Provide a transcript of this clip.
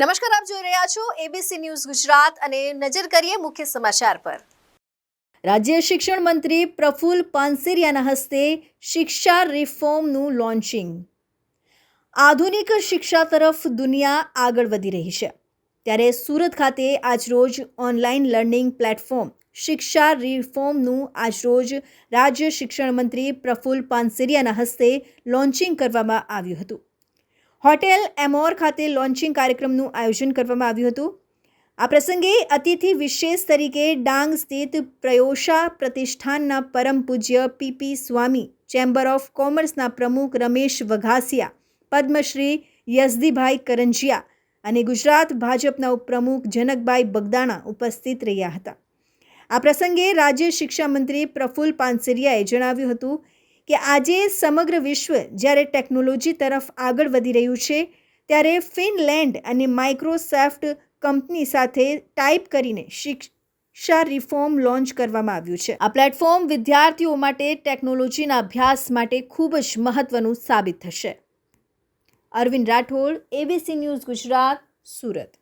નમસ્કાર, આપ જોઈ રહ્યા છો એબીસી ન્યૂઝ ગુજરાત અને નજર કરીએ મુખ્ય સમાચાર પર. રાજ્ય શિક્ષણ મંત્રી પ્રફુલ પાનસેરિયાના હસ્તે શિક્ષા રિફોર્મનું લોન્ચિંગ. આધુનિક શિક્ષા તરફ દુનિયા આગળ વધી રહી છે. ત્યારે સુરત ખાતે આજરોજ ઓનલાઈન લર્નિંગ પ્લેટફોર્મ શિક્ષા રિફોર્મનું આજરોજ રાજ્ય શિક્ષણ મંત્રી પ્રફુલ પાનસેરિયાના હસ્તે લોન્ચિંગ કરવામાં આવ્યું હતું. હોટેલ એમોર ખાતે લોન્ચિંગ કાર્યક્રમનું આયોજન કરવામાં આવ્યું હતું. આ પ્રસંગે અતિથિ વિશેષ તરીકે ડાંગ સ્થિત પ્રયોષા પ્રતિષ્ઠાનના પરમ પૂજ્ય પીપી સ્વામી, ચેમ્બર ઓફ કોમર્સના પ્રમુખ રમેશ વઘાસિયા, પદ્મશ્રી યઝદીભાઈ કરંજિયા અને ગુજરાત ભાજપના ઉપપ્રમુખ જનકભાઈ બગદાણા ઉપસ્થિત રહ્યા હતા. આ પ્રસંગે રાજ્ય શિક્ષા મંત્રી પ્રફુલ પાનસેરિયાએ જણાવ્યું હતું કે આજે સમગ્ર વિશ્વ જ્યારે ટેકનોલોજી તરફ આગળ વધી રહ્યું છે, ત્યારે ફિનલેન્ડ અને માઇક્રોસોફ્ટ કંપની સાથે ટાઈપ કરીને શિક્ષા રિફોર્મ લોન્ચ કરવામાં આવ્યું છે. આ પ્લેટફોર્મ વિદ્યાર્થીઓ માટે ટેકનોલોજીના અભ્યાસ માટે ખૂબ જ મહત્વનું સાબિત થશે. Arvind Rathod ABC news Gujarat, Surat.